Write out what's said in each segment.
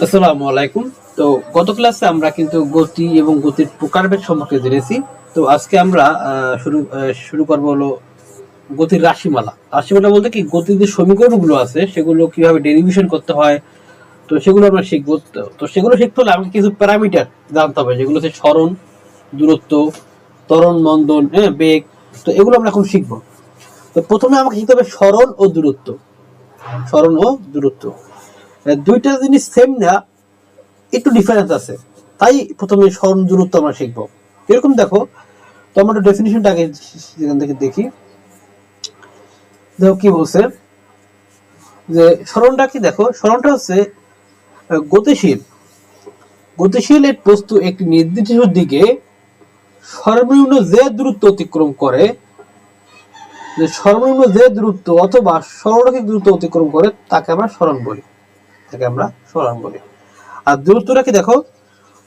আসসালামু আলাইকুম। তো গত ক্লাসে আমরা কিন্তু গতি এবং গতির প্রকারভেদ সম্পর্কে জেনেছি। তো আজকে আমরা শুরু শুরু করব হলো গতির রাশিমালা। রাশিমালা বলতে কি, গতির যে সমীকরণগুলো আছে, সেগুলো কীভাবে করতে হয়, তো সেগুলো আমরা শিখব। তো- সেগুলো শিখতে হলে আমাকে কিছু প্যারামিটার জানতে হবে, যেগুলো হচ্ছে স্মরণ, দূরত্ব, ত্বরণ, মন্দন হ্যাঁ বেগ, তো এগুলো আমরা এখন শিখব। তো প্রথমে আমাকে শিখতে হবে স্মরণ ও দূরত্ব। স্মরণ ও দূরত্ব। আহ, দুইটা জিনিস সেম না একটু ডিফারেন্স আছে। তাই প্রথমে স্মরণ দূরত্ব আমরা শিখব। এরকম দেখো তো আমরা ডেফিনিশনটা আগে সেখান থেকে দেখি। দেখো কি বলছে? যে স্মরণটা কি দেখো? স্মরণটা হচ্ছে গতিশীল গতিশীল। এক বস্তু একটি নির্দিষ্ট দিকে সর্বনিম্ন যে দূরত্ব অতিক্রম করে যে সর্বনিম্ন যে দূরত্ব অথবা সরলরৈখিক দূরত্ব অতিক্রম করে তাকে আমরা স্মরণ বলি। তাকে আমরা স্মরণ বলি আর দূরত্বটা কি দেখো,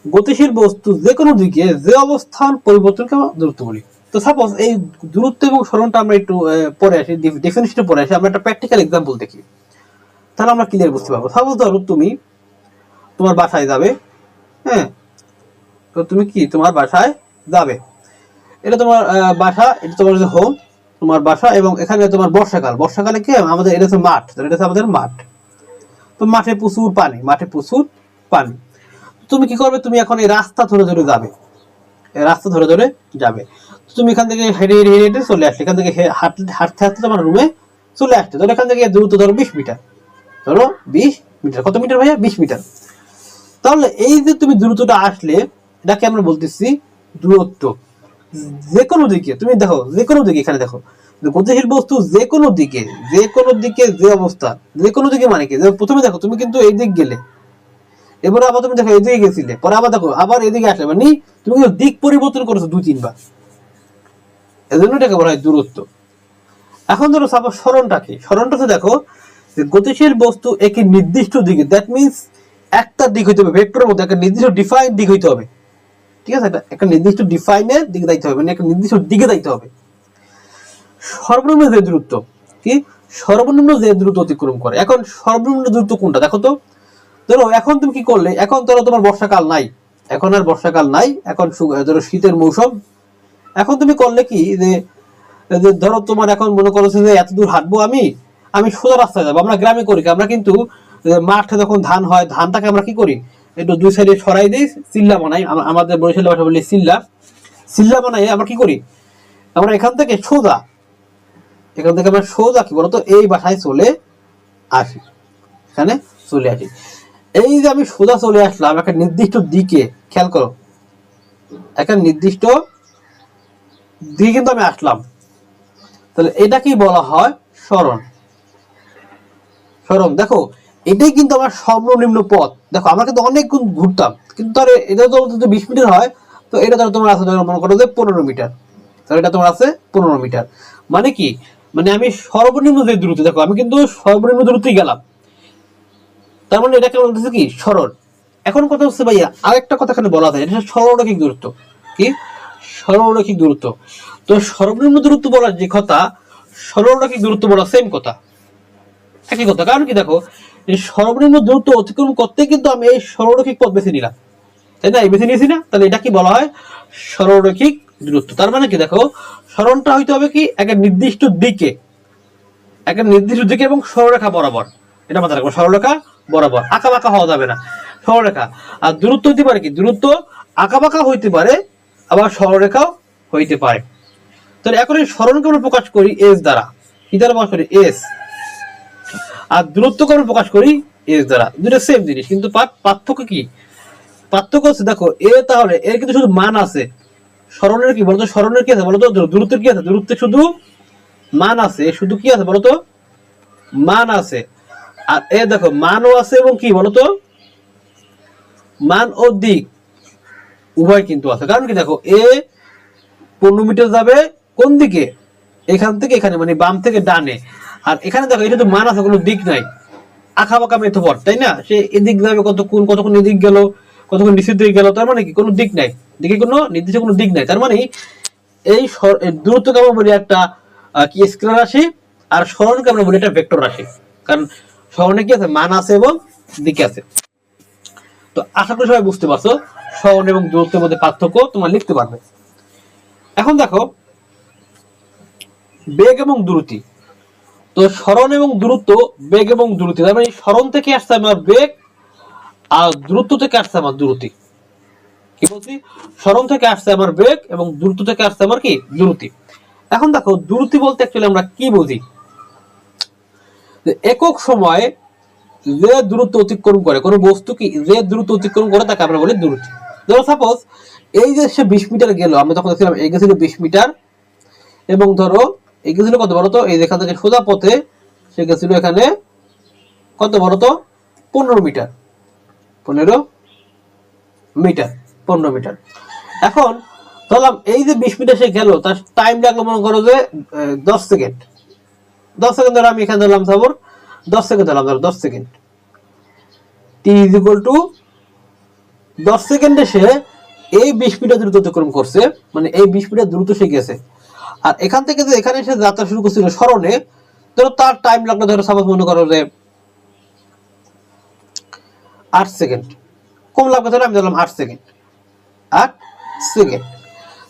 গতিশীল বস্তু যে কোনো দিকে যে অবস্থান পরিবর্তনকে আমরা দূরত্ব বলি। তো সাপোজ এই দূরত্ব এবং স্মরণটা আমরা একটু পরে আসি ডেফিনেশনে পরে আসি, আমরা একটা প্র্যাকটিক্যাল এক্সাম্পল দেখি। তাহলে আমরা ক্লিয়ার বুঝতে পারব। সাপোজ ধরো তুমি তোমার বাসায় যাবে হ্যাঁ? তো তুমি কি? তোমার বাসায় যাবে। এটা তোমার বাসা, এটা তোমার হোম তোমার বাসা এবং এখানে তোমার বর্ষাকাল। বর্ষাকালে কি? আমাদের, এটা হচ্ছে মাঠ। এটা হচ্ছে আমাদের মাঠ। তো মাঠে প্রচুর পানি, মাঠে প্রচুর পানি। তুমি কি করবে? তুমি এখন এই রাস্তা ধরে ধরে যাবে। রাস্তা ধরে ধরে যাবে। তুমি এখান থেকে হেঁটে হেঁটে হেঁটে হেঁটে চলে আসলে, এখান থেকে হাঁটতে হাঁটতে হাঁটতে তোমার রুমে চলে আসতে ধরো এখান থেকে দূরত্ব ধরো বিশ মিটার। ধরো বিশ মিটার। কত মিটার ভাইয়া? বিশ মিটার। তাহলে এই যে তুমি দূরত্বটা আসলে, এটাকে আমরা বলতেছি দূরত্ব। যে কোনো দিকে, তুমি দেখো, যে কোনো দিকে এখানে দেখো। গতিশীল বস্তু যে কোনো দিকে যে কোনো দিকে যে অবস্থা যে কোনো দিকে মানে কি? প্রথমে দেখো, তুমি কিন্তু এই দিক গেলে, এবারে আবার তুমি দেখো এদিকে গেছিলে, পরে আবার দেখো, আবার এদিকে আসলে মানে তুমি কিন্তু দিক পরিবর্তন করেছ দুই তিনবার। এজন্য এটাকে বলা হয় দূরত্ব। এখন ধরো সাপোজ স্মরণটা কি? স্মরণটা তো দেখো, যে গতিশীল বস্তু একটি নির্দিষ্ট দিকে দ্যাট মিন্স একটা দিক হইতে হবে ভেক্টরের মধ্যে একটা নির্দিষ্ট ডিফাইন দিক হইতে হবে। ঠিক আছে? একটা নির্দিষ্ট ডিফাইনের দিকে দায়িত্ব হবে মানে একটা নির্দিষ্ট দিকে দায়িত্ব হবে। সর্বনিম্ন যে দূরত্ব, কি? সর্বনিম্ন যে দূরত্ব অতিক্রম করে। এখন সর্বনিম্ন দূরত্ব কোনটা? দেখো তো। ধরো, এখন তুমি কি করলে? এখন ধরো তোমার বর্ষাকাল নাই। এখন আর বর্ষাকাল নাই। এখন ধরো শীতের মৌসুম। এখন তুমি করলে কি? যে ধরো তোমার এখন মনে করছ যে এত দূর হাঁটবো আমি আমি সোজা রাস্তায় যাব। আমরা গ্রামে করি? আমরা কিন্তু মাঠে যখন ধান হয়, ধানটাকে আমরা কি করি? একটু দুই সাইডে ছড়াই দিই সিল্লা বানাই। আমাদের বরিশালের ভাষা বলি সিল্লা সিল্লা বানাই আমরা কি করি? আমরা এখান থেকে সোজা এখান থেকে আমরা সোজা কি বলতো? এই বাসায় চলে আসি। এখানে চলে আসি। এই যে আমি সোজা চলে আসলাম, একটা নির্দিষ্ট দিকে, খেয়াল করো। একটা নির্দিষ্ট দিকে কিন্তু আমি আসলাম। তাহলে এটা কি বলা হয় স্মরণ। স্মরণ, দেখো, এটাই কিন্তু আমার সর্বনিম্ন পথ। দেখো, আমরা কিন্তু অনেক গুণ ঘুরতাম, কিন্তু ধরো, এটা তো যদি বিশ মিটার হয়, তো এটা ধরো তোমার আছে ধরো মনে করো যে পনেরো মিটার। তাহলে এটা তোমার আছে পনেরো মিটার। মানে কি? মানে আমি সর্বনিম্ন যে দূরত্ব, দেখো আমি কিন্তু সর্বনিম্ন দূরত্বই গেলাম। তার মানে এটাকে বলতেছে কি? সরল। এখন কথা হচ্ছে ভাইয়া, আরেকটা কথা এখানে বলা যায়, এটা সরলরৈখিক দূরত্ব। কি? সরলরৈখিক দূরত্ব। তো সর্বনিম্ন দূরত্ব বলার যে কথা, সরলরৈখিক দূরত্ব বলা সেম কথা। একই কথা। কারণ কি দেখো সর্বনিম্ন দূরত্ব অতিক্রম করতে কিন্তু আমি এই সরলরৈখিক পথ বেছে নিলাম। তাই না? এই বেছে নিয়েছি না? তাহলে এটা কি বলা হয়? সরলরৈখিক দূরত্ব। তার মানে কি দেখো সরণটা হইতে হবে কি একটা নির্দিষ্ট দিকে। একটা নির্দিষ্ট দিকে এবং সরলরেখা বরাবর। এটা মাথায় রাখব, সরলরেখা বরাবর। আঁকা বাঁকা হওয়া যাবে না। সরলরেখা। আর দূরত্ব হইতে পারে কি? দূরত্ব আঁকা বাঁকা হইতে পারে, আবার সরলরেখাও হইতে পারে। তাহলে এখন এই সরণকে আমরা প্রকাশ করি এস দ্বারা। কি দ্বারা প্রকাশ করি? এস আর দূরত্বকে আমরা প্রকাশ করি এস দ্বারা। দুটো সেম জিনিস, কিন্তু পার্থক্য কি? পার্থক্য হচ্ছে, দেখো এ তাহলে এর কিন্তু শুধু মান আছে। স্মরণের কি বলতো? স্মরণের কি আছে বলতো? দূরত্বের কি আছে? দূরত্বের শুধু মান আছে। শুধু কি আছে বলতো? মান আছে। আর এ দেখো, মানও আছে এবং কি বলতো? মান ও দিক উভয় কিন্তু আছে। কারণ কি দেখো, এ পনেরো মিটার যাবে কোন দিকে? এখান থেকে, এখানে মানে বাম থেকে ডানে। আর এখানে দেখো, এটা তো মান আছে, কোনো দিক নাই। আঁকা বাঁকা মেথপট তাই না? সে এদিক যাবে কতক্ষণ কতক্ষণ এদিক গেল, কতক্ষণ নিচের দিকে গেল, তার মানে কি? কোনো দিক নাই। দিকে কোনো নির্দিষ্ট কোনো দিক নাই। তার মানে এই দূরত্বকে আমরা বলি একটা কি স্কেলার রাশি আর স্মরণকে আমরা বলি একটা ভেক্টর রাশি। কারণ স্মরণে কি আছে? মান আছে এবং দিকে আছে। তো আশা করি সবাই বুঝতে পারছ, স্মরণ এবং দূরত্বের মধ্যে পার্থক্য তোমার লিখতে পারবে। এখন দেখো, বেগ এবং দ্রুতি তো স্মরণ এবং দূরত্ব, বেগ এবং দ্রুতি তার মানে স্মরণ থেকে আসছে আমার বেগ, আর দূরত্ব থেকে আসছে আমার দ্রুতি কি বলছি? স্মরণ থেকে আসছে আমার বেগ এবং দূরত্ব থেকে আসছে আমার কি? দ্রুতি এখন দেখো দ্রুতি বলতে অ্যাকচুয়ালি আমরা কি বুঝি? একক সময়ে যে দূরত্ব অতিক্রম করে, কোনো বস্তু কি যে দূরত্ব অতিক্রম করে তাকে আমরা বলি দ্রুতি ধরো সাপোজ এই যে সে বিশ মিটার গেল আমরা তখন দেখছিলাম গেছিল বিশ মিটার, এবং ধরো এই গেছিল কত বলো তো? এই যেখান থেকে সোজা পথে সে গেছিল এখানে কত বলো তো? পনেরো মিটার। পনেরো মিটার। পনেরো মিটার। এখন ধরলাম এই যে বিশ মিটার সে গেল, তার টাইম লাগল মনে করো যে দশ সেকেন্ড দশ সেকেন্ড ধরো আমি এখানে ধরলাম সাবর, দশ সেকেন্ড ধরলাম ধরো, দশ second T is equal to দশ সেকেন্ডে সে এই বিশ মিটার দ্রুত অতিক্রম করছে মানে এই বিশ মিটার দ্রুত সে গেছে। আর এখান থেকে যে এখানে সে যাত্রা শুরু করছিল স্মরণে, ধরো তার টাইম লাগল, ধরো সাপোজ মনে করো যে আট সেকেন্ড কম লাগবে ধরো, আমি ধরলাম আট সেকেন্ড আট সেকেন্ড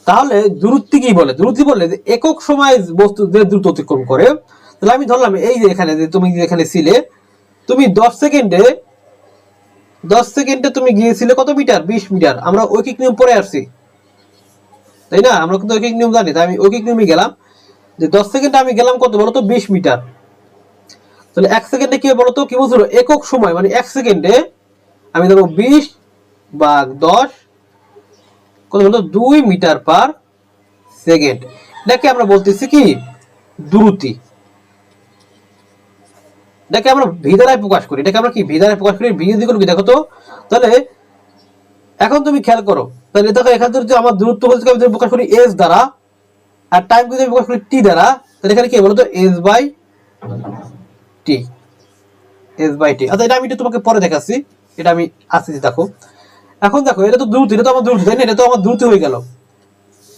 তাহলে দূরত্ব কি বলে? দূরত্ব বলে যে একক সময় বস্তু যে দ্রুত অতিক্রম করে, তাহলে আমি ধরলাম এই যে এখানে যে তুমি এখানে ছিলে, তুমি দশ সেকেন্ডে দশ সেকেন্ডে তুমি গিয়েছিলে কত মিটার? বিশ মিটার। আমরা ঐকিক নিয়ম পরে আসছি। তাই না? আমরা কিন্তু ঐকিক নিয়ম জানি। তাই আমি ঐকিক নিয়মে গেলাম যে দশ সেকেন্ডে আমি গেলাম কত বলতো? বিশ মিটার। তাহলে এক সেকেন্ডে কি বলতো? কি বলছিল? একক সময় মানে এক সেকেন্ডে আমি দেবো বিশ বা দশ কত বলতো? দুই মিটার পার সেকেন্ড। এটাকে আমরা বলতেছি কি? দ্রুতি। এটাকে আমরা ভিদারায় প্রকাশ করি। এটাকে আমরা কি? ভিদারায় প্রকাশ করি? ভিড় দিকে দেখো তো, তাহলে এখন তুমি খেয়াল করো। তাহলে দেখো, এখান থেকে আমার দূরত্ব বলতে আমি প্রকাশ করি এস দ্বারা, আর টাইম যদি প্রকাশ করি টি দ্বারা, তাহলে এখানে কি বলতো? S by T S by T আচ্ছা এটা আমি একটু তোমাকে পরে দেখাচ্ছি। এটা আমি আসতেছি, দেখো। এখন দেখো, এটা তো দ্রুতি, এটা তো আমার দ্রুতি, তাই না? এটা তো আমার দ্রুতি হয়ে গেল।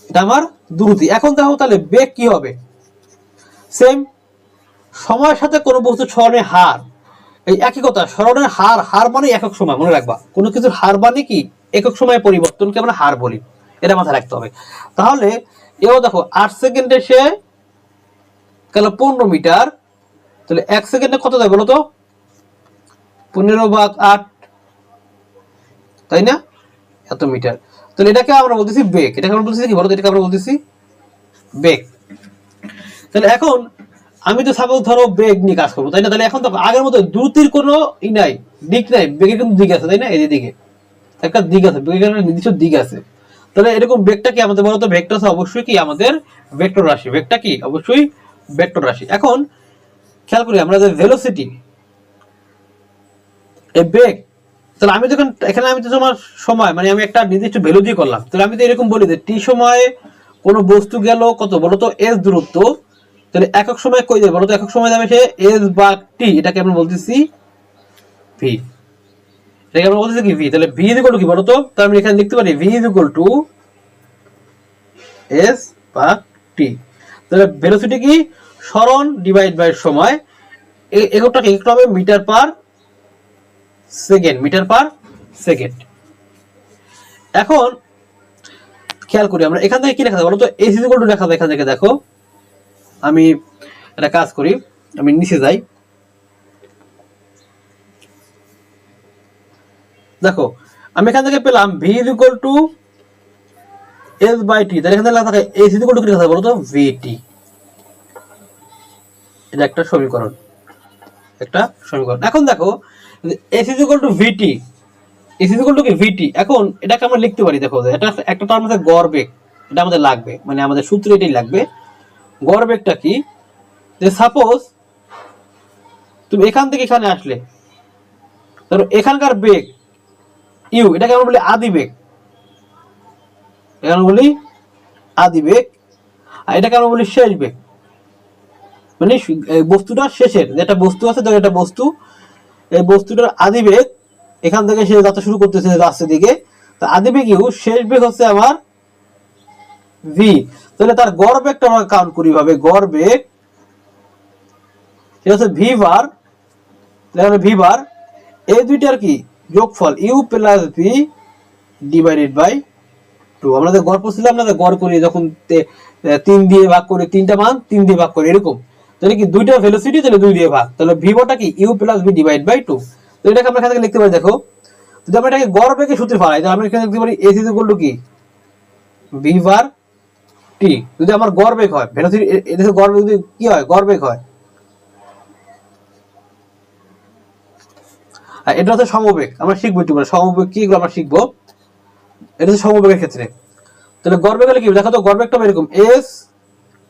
এটা আমার দ্রুতি। এখন দেখো তাহলে বেগ কি হবে? সেম সময়ের সাথে কোনো বস্তু স্মরণের হার। এই একই কথা স্মরণের হার হার মানে একক সময়, মনে রাখবা। কোনো কিছুর হার মানে কি? একক সময় পরিবর্তনকে আমরা হার বলি। এটা মাথায় রাখতে হবে। তাহলে, এও দেখো, আট সেকেন্ডে সে গেল পনেরো মিটার। তাহলে এক সেকেন্ডে কত দেয় বলো তো? পনেরো ভাগ আট তাই না? এত মিটার তাহলে এটাকে আমরা বলতেছি বেগ। এটাকে আমরা বলতেছি কি বলো তো? এটাকে আমরা বলতেছি বেগ। তাহলে এখন আমি তো সাপোজ ধরো বেগ নিয়ে কাজ করব, তাই না? তাহলে এখন তো আগের মতো দ্রুতির কোনো ই নাই, দিক নাই। বেগের কিন্তু দিক আছে, তাই না? এই দিকে। একটা দিক আছে, বেগের নির্দিষ্ট দিক আছে। তাহলে এরকম বেগটা কি আমাদের বলতো ভেক্টর আছে অবশ্যই কি আমাদের ভেক্টর রাশি। বেগটা কি? অবশ্যই ভেক্টর রাশি। এখন খেয়াল করি আমরা যে ভেলোসিটি এই বেগ তাহলে আমি যখন, এখানে আমি তো তোমার সময় মানে আমি একটা নির্দিষ্ট ভ্যালু দিয়ে করলাম। তাহলে আমি তো এরকম বলি যে টি সময়ে কোনো বস্তু গেল কত? বলো তো এস দূরত্ব। তাহলে একক সময় কই যাবে বলো তো একক সময় যাবে সে এস বা টি এটাকে আমরা বলতেছি ভি এটাকে আমরা বলতেছি কি? ভি তাহলে ভি ইজ ইকুয়াল টু কি বলো তো তাহলে আমি এখানে লিখতে পারি V is equal to S by T তাহলে ভেলোসিটি কি? স্মরণ ডিভাইড বাই সময়। এই এককটা কি এককটা হবে? Metre per second, metre per second. এখন খেয়াল করি আমরা এখান থেকে কি লেখা বলো তো এস ইজ টু লেখা এখান থেকে, দেখো। আমি একটা কাজ করি, আমি নিচে যাই। দেখো, আমি এখান থেকে পেলাম V is equal to S by T তাহলে এখান থেকে লেখা থাকে এস ইজ ইকুয়াল টু কি লেখা বলো তো ভিটি এটা একটা সমীকরণ। একটা সমীকরণ। এখন দেখো S is equal to VT S is equal to কি? ভিটি এখন এটাকে আমরা লিখতে পারি, দেখো, এটা একটা টার্ম আছে গড় বেগ এটা আমাদের লাগবে মানে আমাদের সূত্র এটাই লাগবে। গড় বেগটা কি? যে সাপোজ তুমি এখান থেকে এখানে আসলে, ধরো এখানকার বেগ ইউ এটাকে আমরা বলি আদি বেগ। এখানে বলি আদি বেগ, আর এটাকে আমরা বলি শেষ বেগ। মানে বস্তুটা শেষের যেটা বস্তু আছে, ধরো বস্তু এই বস্তুটার আদি বেগ এখান থেকে সে যাত্রা শুরু করতেছে রাস্তার দিকে। তো আদি বেগ ইউ শেষ বেগ হচ্ছে আমার ভি তাহলে তার গড় বেগটা আমরা কাউন্ট করি ভাবে। গড় বেগ সেটা হচ্ছে ভি বার তাহলে ভি বার এই দুইটার কি? যোগফল U plus V divided by two আমরা আমাদের গড় ছিল আপনাদের গড় করি, যখন তিন দিয়ে ভাগ করি তিনটা মান, তিন দিয়ে ভাগ করি, এরকম। তাহলে কি দুইটা ভেলোসিটি তাহলে দুই দিয়ে ভাগ। তাহলে ভিভোটা কি? U plus V divide by two তো এটাকে আমরা এখান থেকে লিখতে পারি, দেখো। যদি আমরা এটাকে গড় বেগে সূত্রে ফেলাই তাহলে আমরা এখানে লিখতে পারি এসি ইকুয়াল টু কি? ভি বার টি যদি আমার গড় বেগ হয় ভেলোসিটি এদেশে গড় বেগ যদি কি হয়? গড় বেগ হয়। আর এটা হচ্ছে সমবেগ, আমরা শিখব একটু করে সমবেগ কি আমরা শিখব। এটা হচ্ছে সমবেগের ক্ষেত্রে। তাহলে গড়বেগ হলে কি দেখো তো গড়বেগটা হবে এরকম এস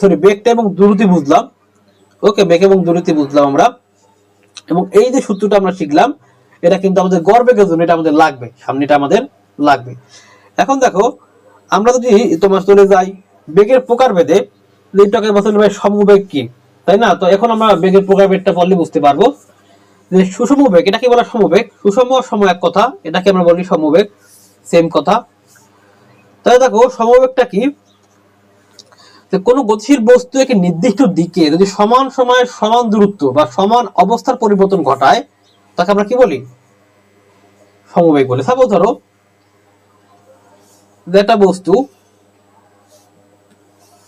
সরি বেগটা এবং দূরত্ব বুঝলাম। ওকে বেগ এবং দূরত্ব বুঝলাম আমরা। এবং এই যে সূত্রটা আমরা শিখলাম, এটা কিন্তু আমাদের গড় বেগের জন্য, এটা আমাদের লাগবে, সামনেটা আমাদের লাগবে। এখন দেখো, আমরা যদি তোমার চলে যাই বেগের প্রকার ভেদে লিপটাকে বলতে ভাই সমবেগ কি? তাই না? তো এখন আমরা বেগের প্রকার ভেদটা পড়লে বুঝতে পারব। যে সুষম বেগ, এটা কি বলা সমবেগ সুষম সম এক কথা, এটাকে আমরা বলি সমবেগ সেম কথা। তাহলে দেখো, সমবেগটা কি? যে কোনো গতিশীল বস্তু একটি নির্দিষ্ট দিকে যদি সমান সময়ে সমান দূরত্ব বা সমান অবস্থার পরিবর্তন ঘটায়, তাকে আমরা কি বলি? সমবেগ বলি। সাপোজ ধরো একটা বস্তু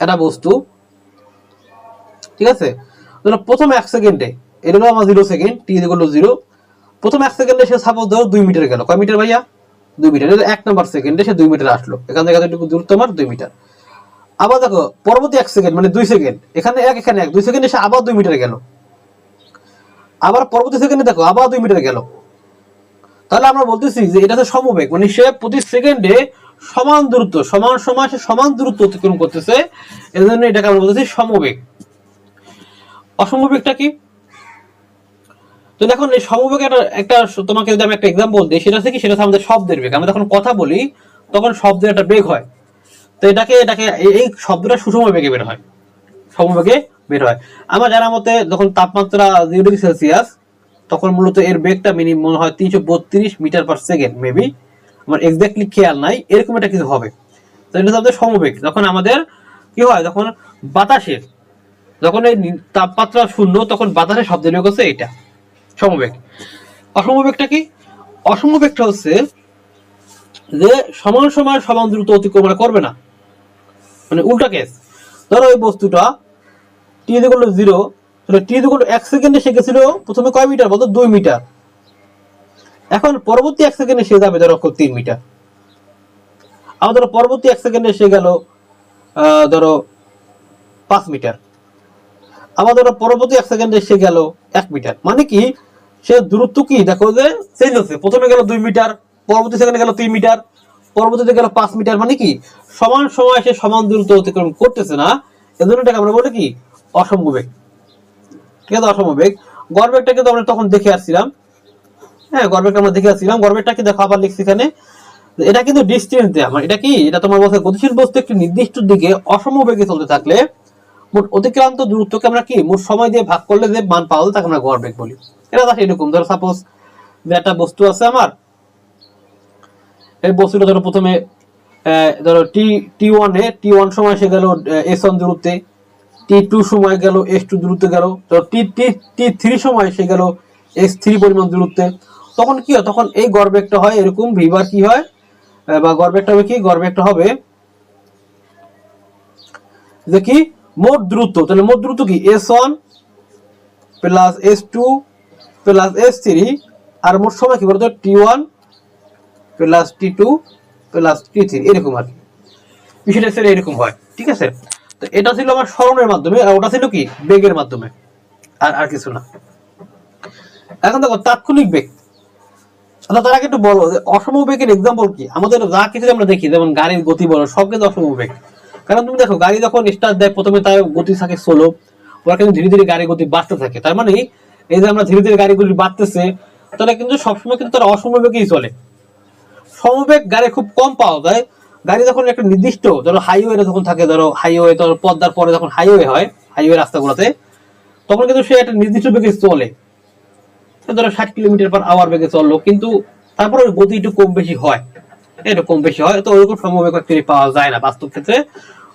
একটা বস্তু, ঠিক আছে? ধরো প্রথম এক সেকেন্ডে, এটা হলো আমার zero second T to zero প্রথম এক সেকেন্ডে সে সাপোজ ধরো দুই মিটার গেল। কয় মিটার ভাইয়া? দুই মিটার। এক নম্বর সেকেন্ডে সে দুই মিটার আসলো। এখান থেকে দূরত্ব আমার দুই মিটার। আবার দেখো, পরবর্তী এক সেকেন্ড মানে দুই সেকেন্ড এখানে এক এখানে এক। দুই সেকেন্ড সে আবার দুই মিটার গেল। আবার পরবর্তী সেকেন্ডে দেখো, আবার দুই মিটার গেল। তাহলে আমরা বলতেছি যে এটা হচ্ছে সমবেগ মানে সে প্রতি সেকেন্ডে সমান দূরত্ব, সমান সময় সে সমান দূরত্ব অতিক্রম করতেছে। এজন্য এটাকে আমরা বলতেছি সমবেগ। অসমবেগটা কি? তো এখন এই সমবেগ একটা একটা তোমাকে যদি আমি একটা এক্সাম্পল দিই, সেটা হচ্ছে কি, সেটা হচ্ছে আমাদের শব্দের বেগ। আমরা যখন কথা বলি, তখন শব্দের একটা বেগ হয়। তো এটাকে এটাকে এই- শব্দটা সুষম বেগে বের হয়। সমবেগে বের হয়। আমার জানার মতে, যখন তাপমাত্রা জিরো ডিগ্রি সেলসিয়াস, তখন মূলত এর বেগটা মিনিমাম হয় তিনশো বত্রিশ মিটার পার সেকেন্ড মেবি আমার এক্স্যাক্টলি খেয়াল নাই, এরকম একটা কিছু হবে। তো এটা আমাদের সমবেগ। যখন আমাদের কি হয়, যখন বাতাসের যখন এই তাপমাত্রা শূন্য, তখন বাতাসের শব্দের বেগ হচ্ছে এটা, সমবেগ। অসমবেগটা কি? অসমবেগটা হচ্ছে যে সমান সময় সমান দ্রুত অতিক্রম করা করবে না। মানে উল্টা কেস ধরো এই বস্তুটা টি ইকুয়াল টু জিরো তাহলে টি ইকুয়াল টু এক সেকেন্ডে সে গেছিল প্রথমে কয় মিটার? বলতো দুই মিটার। এখন পরবর্তী এক সেকেন্ডে সে যাবে ধরো তিন মিটার। আবার ধরো পরবর্তী এক সেকেন্ডে সে গেল ধরো পাঁচ মিটার। আবার ধরো পরবর্তী এক সেকেন্ডে সে গেল এক মিটার। মানে কি? সে দূরত্ব কি? দেখো যে চেঞ্জ হচ্ছে। প্রথমে গেল দুই মিটার, পরবর্তী সেকেন্ডে গেল তিন মিটার। পরবর্তীতে গেল পাঁচ মিটার মানে কি, সমান সময় সে সমান দূরত্ব অতিক্রম করতেছে না, এজন্য এটাকে আমরা বলি কি অসমবেগ ঠিক আছে অসমবেগ গড়বেগটাকে তো আমরা তখন দেখে আসছিলাম। হ্যাঁ গড়বেগটা আমরা দেখে আসছিলাম। গড়বেগটাকে দেখো আবার লিখছি এখানে। এটা কিন্তু ডিস্টেন্স দেয় মানে এটা কি, এটা তোমার বলছে গতিশীল বস্তু একটি নির্দিষ্ট দিকে অসমবেগে চলতে থাকলে মোট অতিক্রান্ত দূরত্বকে আমরা কি, মোট সময় দিয়ে ভাগ করলে যে মান পাওয়া যায়, তাকে আমরা গড়বেগ বলি। এটা দেখো এরকম। ধরো সাপোজ যে একটা বস্তু আছে আমার এই বস্তুটা ধরো প্রথমে ধরো টি টি ওয়ানে টি ওয়ান সময় সে গেল এস ওয়ান দূরত্বে। টি টু সময় গেল এস টু দূরত্বে গেল। ধরো টি টি টি থ্রি সময় সে গেল এস থ্রি পরিমাণ দূরত্বে। তখন কি হয়? তখন এই গড়বেগটা হয় এরকম ভিবার কি হয়? বা গড়বেগটা হবে কি? গড়বেগটা হবে যে কি? মোট দ্রুত তাহলে মোট দ্রুত কি? S one plus S two plus S three আর মোট সময় কি বলতো? T one plus T two plus T three, এরকম আর কি। বিষয়টা স্যার এরকম হয়, ঠিক আছে? তো এটা ছিল আমার স্মরণের মাধ্যমে, আর ওটা ছিল কি? বেগের মাধ্যমে, আর আর কিছু না। এখন দেখো, তাৎক্ষণিক বেগ। আচ্ছা তার আগে একটু বলো যে অসম বেগের এক্সাম্পল কি? আমাদের যা কিছু আমরা দেখি, যেমন গাড়ির গতি বলো, সব কিছু অসম বেগ। কারণ তুমি দেখো, গাড়ি যখন স্টার্ট দেয়, প্রথমে তার গতি থাকে ষোলো ওরা কিন্তু ধীরে ধীরে গাড়ির গতি বাড়তে থাকে। তার মানে এই যে আমরা ধীরে ধীরে গাড়িগুলি বাড়তেছে, তাহলে কিন্তু সবসময় কিন্তু তারা অসম বেগেই চলে। সমবেগ গাড়ি খুব কম পাওয়া যায়। গাড়ি যখন একটা নির্দিষ্ট, ধরো হাইওয়ে যখন থাকে, ধরো হাইওয়ে ধরো পদ্মার পরে যখন হাইওয়ে হয় হাইওয়ে রাস্তাগুলোতে, তখন কিন্তু সে একটা নির্দিষ্ট বেগে চলে। ধরো ষাট কিলোমিটার পার আওয়ার বেগে চলল, কিন্তু তারপরে গতি একটু কম বেশি হয়। একটু কম বেশি হয়, তো ওরকম সমবেগ অ্যাকচুয়ালি পাওয়া যায় না বাস্তব ক্ষেত্রে।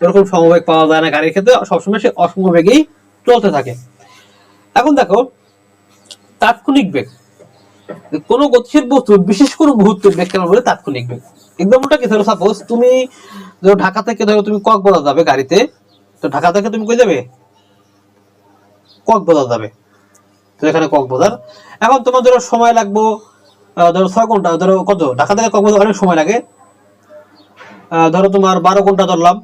ওরকম সমবেগ পাওয়া যায় না গাড়ির ক্ষেত্রে, সবসময় সে অসমবেগেই চলতে থাকে। এখন দেখো, তাৎক্ষণিক বেগ। কোনো গতিশীল বস্তু, বিশেষ কোনো মুহূর্তের বেগ কেন বলে তাৎক্ষণিক এক্সাম্পলটা কি ধরো সাপোজ তুমি ধরো ঢাকা থেকে ধরো তুমি কক্সবাজার যাবে গাড়িতে, তো ঢাকা থেকে তুমি কই যাবে? কক্সবাজার যাবে। তো এখানে কক্সবাজার। এখন তোমার ধরো সময় লাগবো ধরো ছয় ঘণ্টা, ধরো কত? ঢাকা থেকে কক্সবাজার অনেক সময় লাগে। ধরো তোমার বারো ঘণ্টা ধরলাম।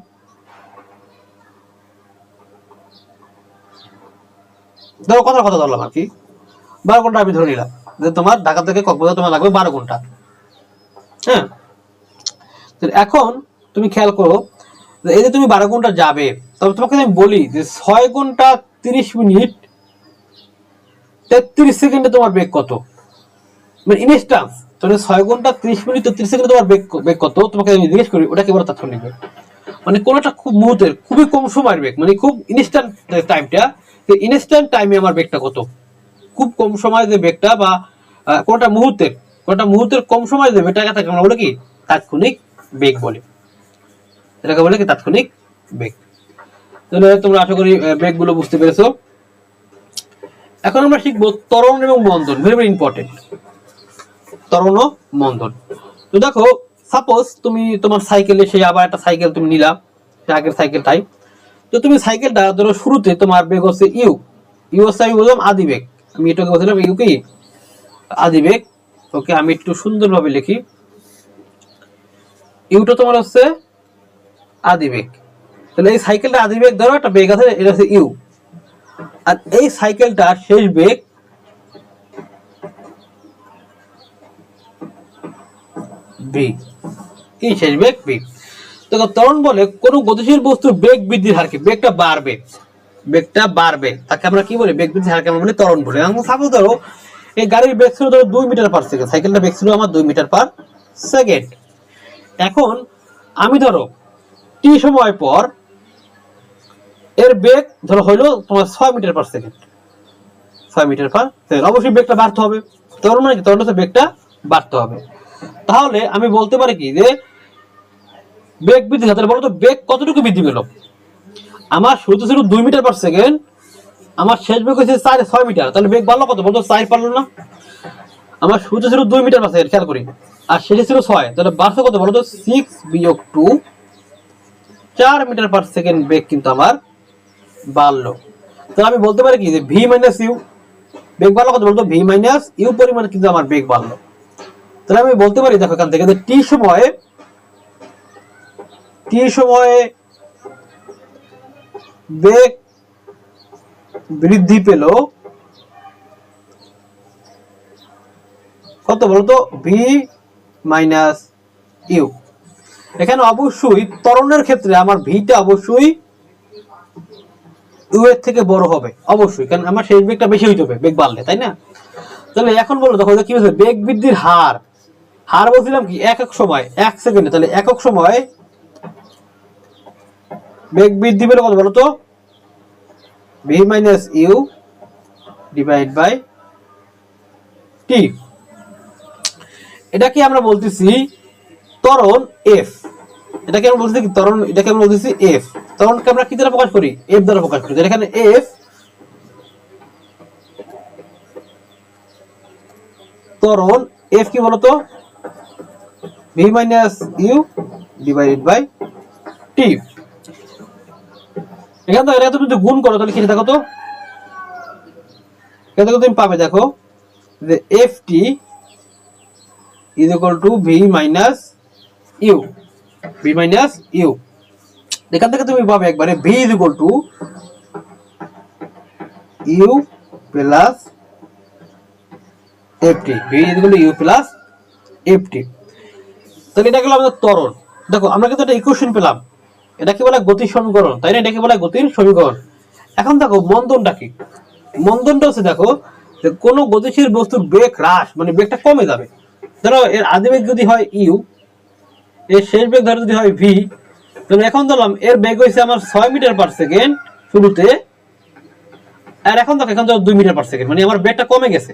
ধরো কথার কথা ধরলাম আর কি। বারো ঘণ্টা আমি ধরে নিলাম। যে তোমার ঢাকা থেকে কক্সবাজার তোমার লাগবে বারো ঘণ্টা। হ্যাঁ? এখন তুমি খেয়াল করো এই যে তুমি বারো ঘণ্টা যাবে, তবে তোমাকে আমি বলি যে ছয় ঘণ্টা তিরিশ মিনিট, তেত্রিশ সেকেন্ডে তোমার বেগ কত? মানে ইনস্টান্স তাহলে ছয় ঘণ্টা তিরিশ মিনিট, তেত্রিশ সেকেন্ডে তোমার বেগ বেগ কত? তোমাকে আমি জিজ্ঞেস করি, ওটা কেবল তাৎক্ষণিক বেগ মানে কোনোটা খুব মুহূর্তের, খুবই কম সময়ের বেগ মানে খুব ইনস্ট্যান্ট টাইমটা ইনস্ট্যান্ট টাইমে আমার বেগটা কত? খুব কম সময় যে বেগটা বা কোনটা মুহূর্তের কোনটা মুহূর্তের কম সময় যে বেগটাকে থাকে আমরা বলে কি? তাৎক্ষণিক বেগ বলে। এটাকে বলে কি? তাৎক্ষণিক বেগ তাহলে তোমরা আশা করি বেগগুলো বুঝতে পেরেছ। এখন আমরা শিখব ত্বরণ এবং মন্দন ভেরি ভেরি ইম্পর্টেন্ট তরণ ও মন্দন। তো দেখো সাপোজ তুমি তোমার সাইকেলে সেই আবার একটা সাইকেল তুমি নিলা আগের সাইকেলটাই তো তুমি সাইকেলটা ধরো শুরুতে তোমার বেগ হচ্ছে ইউ। ইউ হচ্ছে আমি বললাম আদি বেগ আমি এটাকে বলছিলাম, ইউ কি আদি বেগ, ওকে আমি একটু সুন্দরভাবে লিখি। ইউটা তোমার হচ্ছে আদি বেগ। তাহলে এই সাইকেলটা আদি বেগ ধরো, একটা বেগ আছে, এটা হচ্ছে ইউ। আর এই সাইকেলটার শেষ বেগ বি এই শেষ বেগ বি দেখো ত্বরণ বলে কোন গতিশীল বস্তুর বেগ বৃদ্ধির হারকে বেগটা বাড়বে। বেগটা বাড়বে। তাকে আমরা কি বলি? বেগ বৃদ্ধির হারকে আমরা বলি ত্বরণ বলি। এবং সাপোজ ধরো, এই গাড়ির বেগ ছিল ধরো দুই মিটার পার সেকেন্ড সাইকেলটা বেগ ছিল আমার দুই মিটার পার সেকেন্ড এখন আমি ধরো, টি সময় পর এর বেগ ধরো হইল তোমার ছয় মিটার পার সেকেন্ড ছয় মিটার পার সেকেন্ড অবশ্যই বেগটা বাড়তে হবে। তোর মানে কি? তোর হচ্ছে বেগটা বাড়তে হবে। তাহলে আমি বলতে পারি কি যে বেগ বৃদ্ধি তাহলে বলো তো বেগ কতটুকু বৃদ্ধি পেল? আমার শুরুতে ছিল দুই মিটার পার সেকেন্ড আমার শেষ বেগ হচ্ছে চার, ছয় মিটার। তাহলে বেগ বাড়লো কত? বলতো চার পারল না। আমার শুরুতে ছিল দুই মিটার পার সেকেন্ড খেয়াল করি। আর শেষে ছিল ছয়। তাহলে বাড়ছে কত? বলতো সিক্স বিয়োগ টু চার মিটার পার সেকেন্ড বেগ কিন্তু আমার বাড়লো। তাহলে আমি বলতে পারি কি? যে ভি মাইনাস ইউ বেগ বাড়লো কত? বলতো ভি মাইনাস ইউ পরিমাণ কিন্তু আমার বেগ বাড়লো। তাহলে আমি বলতে পারি, দেখো এখান থেকে, যে টি সময়ে টি সময়ে বেগ বৃদ্ধি পেল। কত বলতো? ভি মাইনাস ইউ এখানে অবশ্যই ত্বরণের ক্ষেত্রে আমার ভিটা অবশ্যই ইউ এর থেকে বড় হবে। অবশ্যই, কারণ আমার শেষ বেগটা বেশি হইতে হবে, বেগ বাড়লে, তাই না? তাহলে এখন বলো, দেখো কি হচ্ছে বেগ বৃদ্ধির হার। হার বলছিলাম কি? এক এক সময়, এক সেকেন্ডে। তাহলে একক সময় বেগ বৃদ্ধি পেলে কত বলো তো? V minus U divide by T এটাকে আমরা বলতেছি? ত্বরণ এফ এটাকে আমরা বলতেছি কি? ত্বরণ, এটাকে আমরা বলতেছি এফ ত্বরণকে আমরা কি দ্বারা প্রকাশ করি? এফ দ্বারা প্রকাশ করি। এখানে এফ ত্বরণ এফ কি বলতো V minus U divided by T এখান থেকে এটা তুমি যদি গুণ করো, তাহলে কি দেখো তো? এখান থেকে তুমি পাবে, দেখো, যে F T is equal to V minus U V minus U এখান থেকে তুমি পাবে একবারে V is equal to U plus FT V is equal to U plus FT তাহলে এটা গেল আমাদের ত্বরণ। দেখো, আমরা কিন্তু একটা ইকুয়েশন পেলাম। এটাকে বলে গতির সমীকরণ? তাই না? এটাকে বলে গতির সমীকরণ? এখন দেখো, মন্দনটা কি? মন্দনটা হচ্ছে দেখো, যে কোনো গতিশীল বস্তুর বেগ হ্রাস মানে বেগটা কমে যাবে। ধরো, এর আদি বেগ যদি হয় ইউ, এর শেষ বেগ ধরে যদি হয় ভি, তাহলে এখন ধরলাম, এর বেগ হয়েছে আমার ছয় মিটার পার সেকেন্ড শুরুতে, আর এখন দেখো, এখন ধরো দুই মিটার পার সেকেন্ড মানে আমার বেগটা কমে গেছে।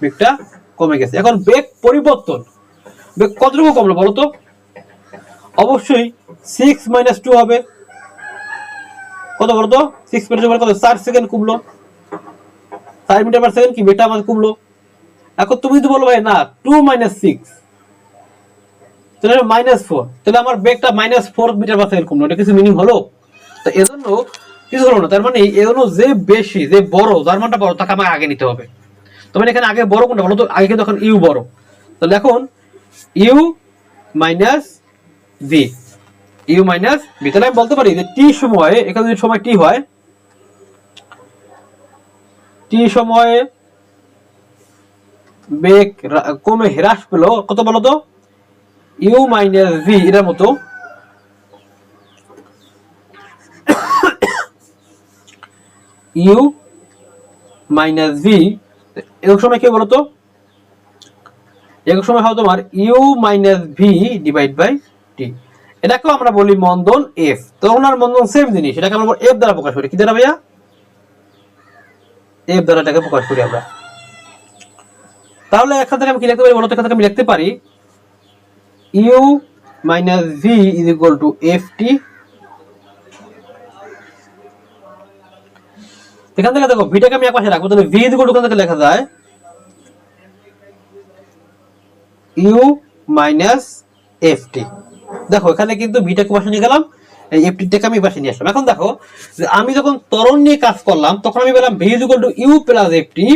বেগটা কমে গেছে। এখন বেগ পরিবর্তন, বেগ কতটুকু কমলো বলো তো? অবশ্যই সিক্স মাইনাস টু হবে। কত বলো তো সিক্স মাইনাস টু কত? চার সেকেন্ড কমলো। চার মিটার পার সেকেন্ড কি? বেটা আমার কমলো। এখন তুমি যদি বলো ভাই, না টু মাইনাস সিক্স তাহলে মাইনাস ফোর তাহলে আমার বেগটা minus four metre per second কমলো। এটা কিছু মিনিং হলো? তো এজন্য কিছু হলো না। তার মানে এজন্য যে বেশি, যে বড়, যার মানটা বড়, তাকে আমাকে আগে নিতে হবে। তবে এখানে আগে বড় কোনটা? বলো তো, আগে কিন্তু এখন ইউ বড়। তাহলে এখন U minus V U minus V তাহলে আমি বলতে পারি যে টি সময়ে, এখানে যদি সময় টি হয় টি সময়ে বেগ কমে হ্রাস পেল, কত বলো ইউ মাইনাস ভি এটার মতো। ইউ মাইনাস ভি এরকম সময় কি বলতো এরকম সময় হবে তোমার U minus V divide by T এটাকেও আমরা বলি মন্দন এফ তখন আর মন্দন সেম জিনিস, এটাকে আমরা এফ দ্বারা প্রকাশ করি। কি দ্বারা ভাইয়া? এফ দ্বারা এটাকে প্রকাশ করি আমরা। তাহলে এখান থেকে আমি কি লিখতে পারি? বলতো এখান থেকে আমি লিখতে পারি। U minus V is equal to F T এখান থেকে দেখো ভিটাকে আমি এক রাখব, তাহলে ভি ইজ ইকুয়াল টু এখান থেকে লেখা যায়? ইউ মাইনাস এফ টি দেখো, এখানে কিন্তু ভিটাকে পাশে নিয়ে গেলাম, এই এফ টিটাকে আমি নিয়ে আসলাম। এখন দেখো আমি যখন ত্বরণ নিয়ে কাজ করলাম, তখন আমি পেলাম V equal to U plus F T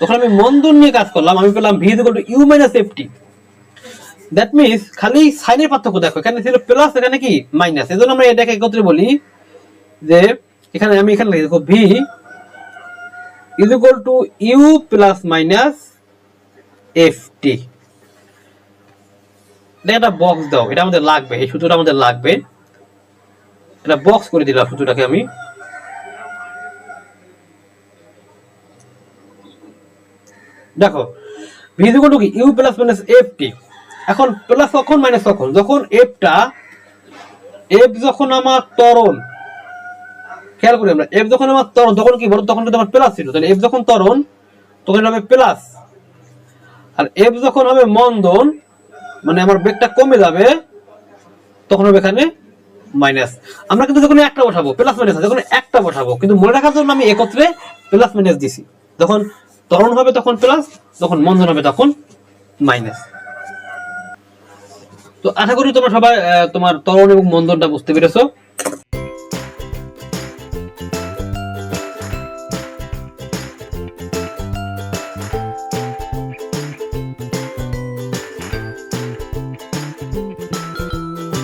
তখন আমি মন্দন নিয়ে কাজ করলাম, আমি পেলাম V equal to U minus F T that means খালি সাইনের পার্থক্য দেখো, এখানে ছিল প্লাস এখানে কি? মাইনাস এই জন্য আমরা এটাকে একত্রে বলি যে, এখানে আমি এখানে লিখে দেখো V is equal to U plus minus F একটা বক্স দাও, এটা আমাদের লাগবে, এই সূত্রটা আমাদের লাগবে। এটা বক্স করে দিলাম সূত্রটাকে আমি। দেখো ভি ইজ ইকুয়াল টু কি U plus minus F T এখন প্লাস কখন মাইনাস কখন? যখন এফটা এফ যখন আমার ত্বরণ, খেয়াল করি আমরা এফ যখন আমার তরণ তখন কি বলো তখন আমার প্লাস ছিল। তাহলে এফ যখন ত্বরণ, তখন হবে প্লাস আর এফ যখন হবে মন্দন মানে আমার বেগটা কমে যাবে, তখন হবে এখানে মাইনাস আমরা কিন্তু যখন একটা বসাবো প্লাস মাইনাস যখন একটা বসাবো, কিন্তু মনে রাখার জন্য আমি একত্রে প্লাস মাইনাস দিছি। যখন তরুণ হবে তখন প্লাস যখন মন্দন হবে তখন মাইনাস তো আশা করি তোমরা সবাই তোমার তরুণ এবং মন্দনটা বুঝতে পেরেছ।